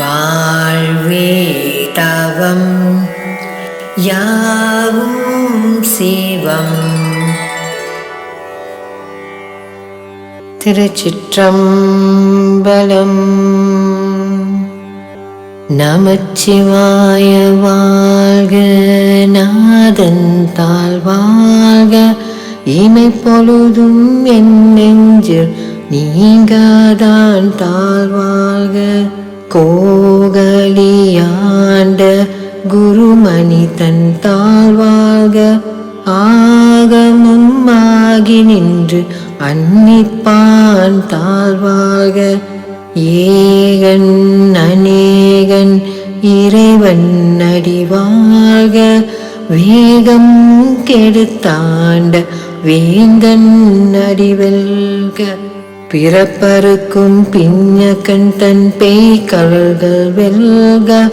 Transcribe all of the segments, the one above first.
வாழ்வே தவம் யாவும் சிவம். திருச்சிற்றம்பலம். நமச்சிவாய வாழ்க நாதன் தாழ் வாழ்க. இமை பொழுதும் என் நெஞ்சில் நீங்காதான் தாழ்வாழ்க கோகலியாண்ட குருமணி தன் தாழ்வாழ்க ஆகமும் ஆகி நின்று அன்னிப்பான் தாழ்வாழ்க ஏகன் அநேகன் இறைவன் அடிவாழ்க வேகம் கெடுத்தாண்ட வேந்தன் அடிவெல்க பிறப்பருக்கும் பின்ன கண்டன் பேய் பேய்கழல்கள் வெல்க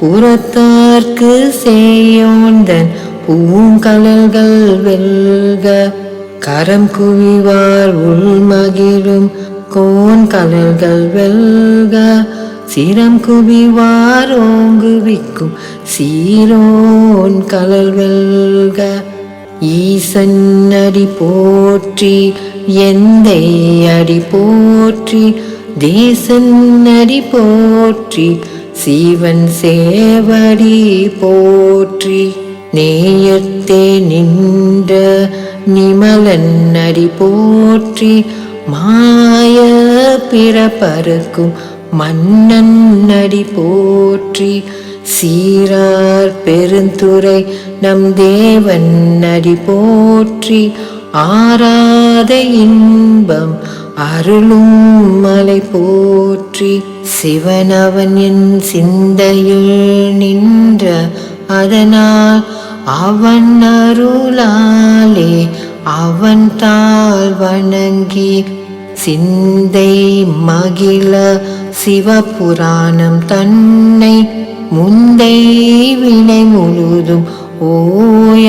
புறத்தார்க்கு செய்யோந்தன் பூங்கலல்கள் வெல்க. கரம் குவிவார் உள்மகிழும் கோன் கலல்கள் வெல்க. சிரம் குவிவார் ஓங்குவிக்கும் சீரோன் கலல் வெல்க. ஈசன் அடி போற்றி எந்தை அடி போற்றி தேசன் அடி போற்றி சீவன் சேவடி போற்றி. நேயத்தே நின்ற நிமலன் அடி போற்றி மாய பிறப்பருக்கும் மன்னன் அடி போற்றி. சீரார் பெருந்துரை நம் தேவன் அடி போற்றி ஆராத இன்பம் அருளும் மலை போற்றி. சிவனவன் என் சிந்தையுள் நின்ற அதனால் அவன் அருளாலே அவன் தாழ் வணங்கி சிந்தை மகிழ சிவபுராணம் தன்னை முந்தை வினை முழுதும் ஓய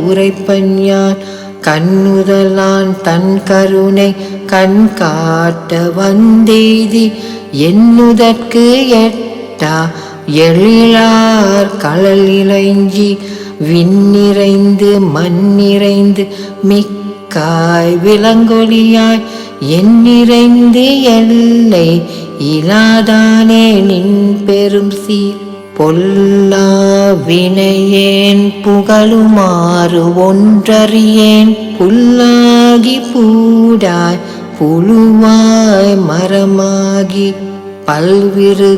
உரைப்பன் யான் கண்ணுதலான் தன் கருணை கண் காட்ட வந்தெய்தி என்னுதற்கு எட்டா எழிலார் கடல் இளைஞ்சி. விண்ணிறைந்து மண்ணிறைந்து மிக்காய் விலங்கொழியாய் எண்ணிறைந்து எல்லை இலாதானே நின் பெரும் சீர் பொல்லா வினையேன் புகழுமாறு ஒன்றறியேன். புல்லாகி பூடாய் புழுவாய் மரமாகி பல்விருகமாகி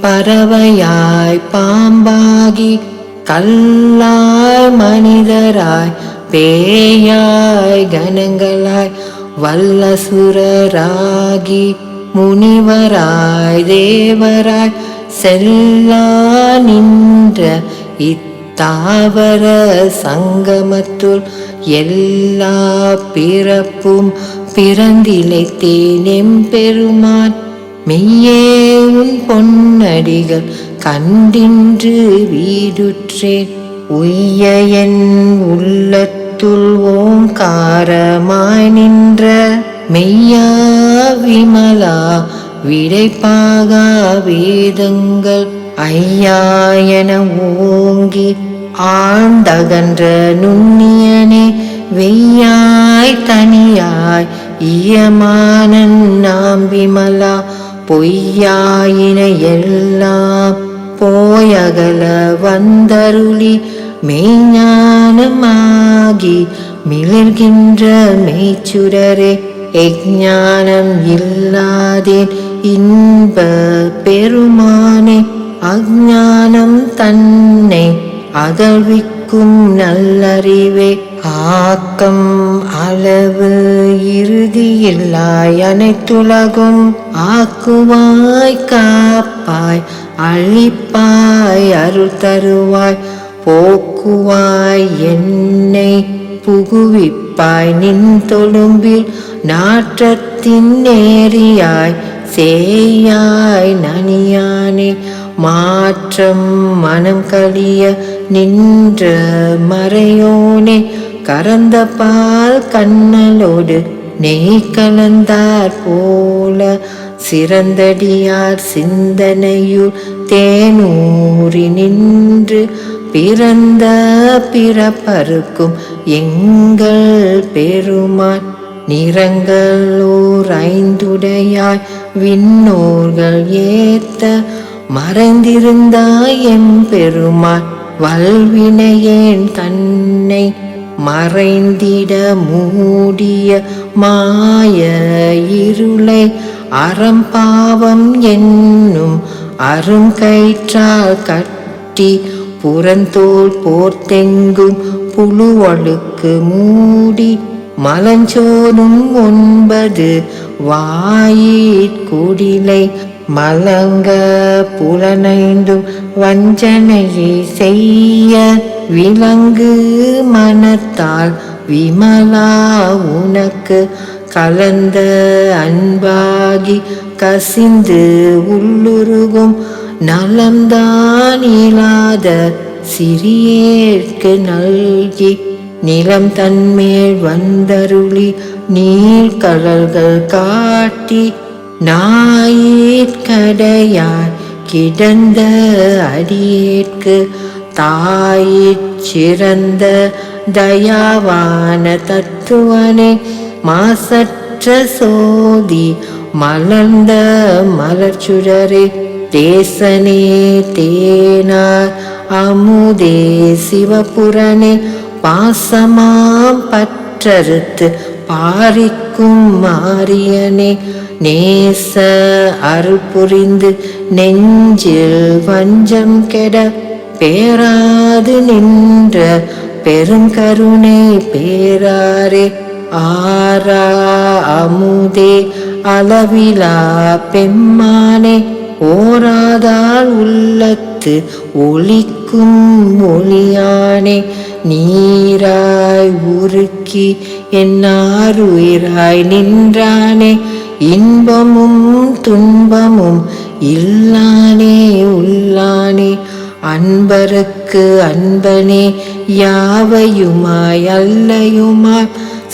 பறவையாய் பாம்பாகி கல்லாய் மனிதராய் பேயாய் கணங்களாய் வல்லசுரராகி முனிவராய் தேவராய் செல்லா நின்ற இத்தாவர சங்கமத்துள் எல்லா பிறப்பும் பிறந்திலைத்தேன் பெருமான் மெய்யே உன் பொன்னடிகள் கண்டின்று வீடுற்றேன். உய்ய என் உள்ளத்துள் ஓங்காரமாய் மெய்யா விமலா விடைப்பாகா வேதங்கள் ஐயா என ஓங்கி ஆழ்ந்தகன்ற நுண்ணியனே வெய்யாய் தனியாய் ஈயமானன் நாம் விமலா பொய்யாயின எல்லாம் போயகல வந்தருளி மெய்ஞானமாகி மிளர்கின்ற மெய்ச்சுடரே எஜானம் இல்லாதேன் இன்ப பெருமானே அஜானம் தன்னை அகழ்விக்கும் நல்லறிவே. ஆக்கம் அளவு இறுதியில்லாய் அனைத்துலகும் ஆக்குவாய் காப்பாய் அழிப்பாய் அருள் தருவாய். போக்குவாய் என்னை புகுவிப்பாய் நின் தொழும்பில் நாற்றத்தின் நேரியாய் சேயாய் நனியானே மாற்றம் மனம் கழிய நின்ற மறையோனே கறந்த பால் கண்ணலோடு நெய் கலந்தார் போல சிறந்தடியார் சிந்தனையுள் தேனூறி நின்று பிறந்த பிறப்பருக்கும் எங்கள் பெருமான். நிறங்களோர் ஐந்துடையாய் விண்ணோர்கள் ஏத்த மறைந்திருந்தாய் எம் பெருமான். வல்வினையேன் தன்னை மறைந்திட மூடிய மாய இருளை அறம்பாவம் என்னும் அருங்கயிற்றால் கட்டி புறந்தோல் போர்த்தெங்கும் புழுவழுக்கு மூடி மலஞ்சோறும் ஒன்பது வாயிற் குடிலை மலங்க புலனைந்தும் வஞ்சனையை செய்ய விலங்கு மனத்தால் விமலா உனக்கு கலந்த அன்பாகி கசிந்து உள்ளுருகும் நலம்தான் இல்லாத சிறியேற்கு நல்கி நிலம் தன்மேல் வந்தருளி நீர் கடல்கள் காட்டி நாயிற்கடையாய் கிடந்த அடியேற்கு தாயிற் சிறந்த தயாவான தத்துவனே மாசற்ற சோதி மலர்ந்த மலர்ச்சுடரே தேசனே தேனார் அமுதே சிவபுரனே பாசமாம் பற்றறுத்து பாரிக்கும் மாரியனே நேச அருள் புரிந்து நெஞ்சில் வஞ்சம் கெட பேராது நின்ற பெருங்கருணை பேராரே. ஆரா அமுதே அளவிலா பெம்மானே. ஓராதால் உள்ளத்து ஒளிக்கும் ஒளியானே. நீராய் உருக்கி என்னார் உயிராய் நின்றானே. இன்பமும் துன்பமும் இல்லானே உள்ளானே. அன்பருக்கு அன்பனே யாவையுமாய் அல்லையுமாய்?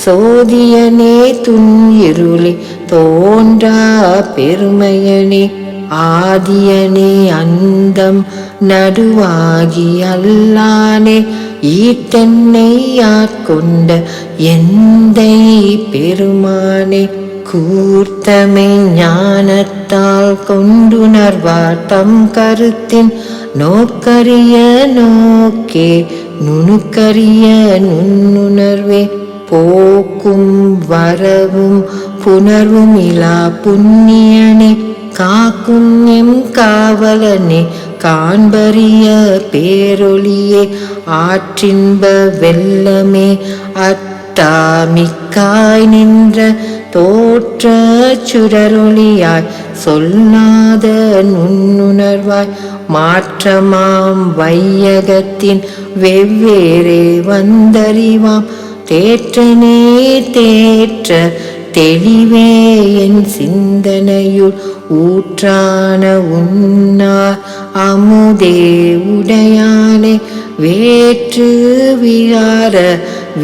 சோதியனே துன்யிருளே தோன்றா பெருமையனே. ஆதியனே அந்தம் நடுவாகி அல்லானே. ஈட்டென்னை ஆட்கொண்ட எந்தை பெருமானே. கூர்த்தமை ஞானத்தால் கொண்டுணர்வார் தம் கருத்தின் நோக்கரிய நோக்கே நுணுக்கரிய நுண்ணுணர்வே போக்கும் வரவும் புணர்வும் இலா புண்ணியனே காக்கும் எம் காவலனே காண்பறிய பேரொளியே ஆற்றின்ப வெள்ளமே அத்தாமிக்காய் நின்ற தோற்ற சுடரொளியாய் சொல்லாத நுண்ணுணர்வாய் மாற்றமாம் வையகத்தின் வெவ்வேறே வந்தறிவாம். தேற்றனே தேற்ற தெளிவே என் சிந்தனையுள் ஊற்றான உன்னார். அமுதே உடையானே வேற்று விழார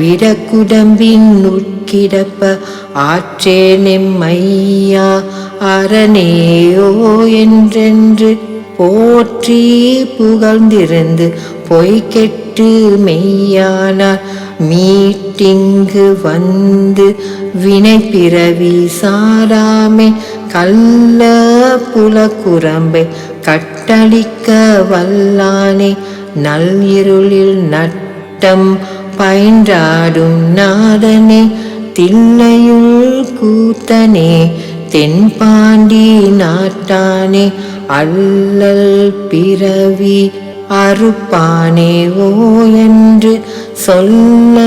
விடக்குடம்பின் உட் கிடப்ப. ஆற்றே நெம்மையா அரணேயோ என்றென்று போற்றி புகழ்ந்திருந்து பொய்கெட்டு மெய்யானார். மீட்டிங்கு வந்து வினை பிறவி சாராமே கள்ள புலக்குரம்பை கட்டளிக்க வல்லானே. நல்இருளில் நட்டம் பயின்றாடும் நாதனே தில்லையுள் கூத்தனே தென்பாண்டி நாட்டானே அல்லல் பிறவி அறுப்பானே ஓ என்று சொல்ல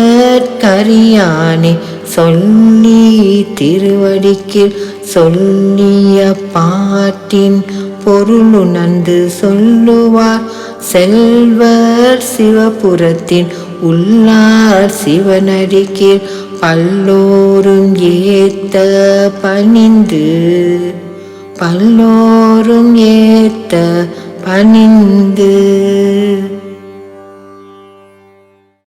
கரியானே சொல்லி திருவடிக்கில் சொல்லிய பாட்டின் பொருளுணர்ந்து சொல்லுவார். செல்வர் சிவபுரத்தின் உள்ளார் சிவனடிக்கில் பல்லோரும் ஏத்த பணிந்து பல்லோரும் ஏத்த பணிந்து.